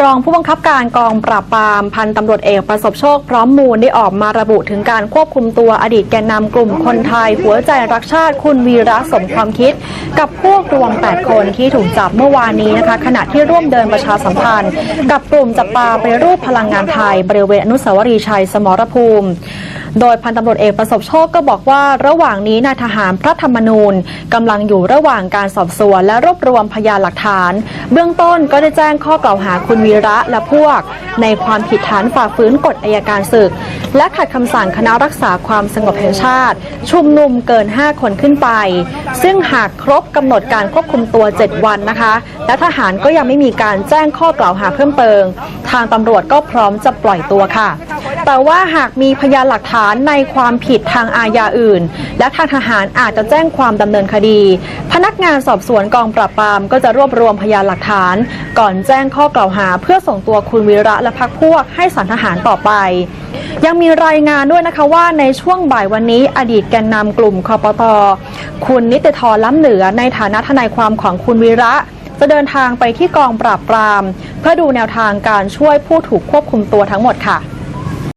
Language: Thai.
รองผู้บังคับการกองปราบปรามพันตำรวจเอกประสบโชคพร้อมมูลได้ออกมาระบุถึงการควบคุมตัวอดีตแกนนำกลุ่มคนไทย หัวใจรักชาติคุณวีระสมความคิด กับพวกรวม 8 คนที่ถูกจับเมื่อวานนี้นะคะ ขณะที่ร่วมเดินประชาสัมพันธ์ กับกลุ่มจับปาไปรูปพลังงานไทย บริเวณอนุสาวรีย์ชัยสมรภูมิ โดยพันตำรวจเอกประสบโชคก็บอกว่าระหว่างนี้นายทหารพระธรรมนูญกำลังอยู่ระหว่างการสอบสวน และรวบรวมพยานหลักฐาน เบื้องต้นก็ได้แจ้งข้อกล่าวหาคุณวีระและพวก ในความผิดฐานฝ่าฝืนกฎอายการศึก และขัดคำสั่งคณะรักษาความสงบแห่งชาติ ชุมนุมเกิน 5 คนขึ้นไป ซึ่งหากครบกำหนดการควบคุมตัว 7 วันนะคะ และทหารก็ยังไม่มีการแจ้งข้อกล่าวหาเพิ่มเติมทางตำรวจก็พร้อมจะปล่อยตัวค่ะ แต่ว่าหากมีพยานหลักฐานในความผิดทางอาญาอื่น และทางทหารอาจจะแจ้งความดำเนินคดี พนักงานสอบสวนกองปราบปรามก็จะรวบรวมพยานหลักฐาน ก่อนแจ้งข้อกล่าวหา เพื่อส่งตัวคุณวีระและพักพวกให้สารทหารต่อไป ยังมีรายงานด้วยนะคะว่าในช่วงบ่ายวันนี้อดีตแกนนำกลุ่มคอปตคุณนิติธรล้ำเหนือในฐานะทนายความของคุณวีระจะเดินทางไปที่กองปราบปราม เพื่อดูแนวทางการช่วยผู้ถูกควบคุมตัวทั้งหมดค่ะ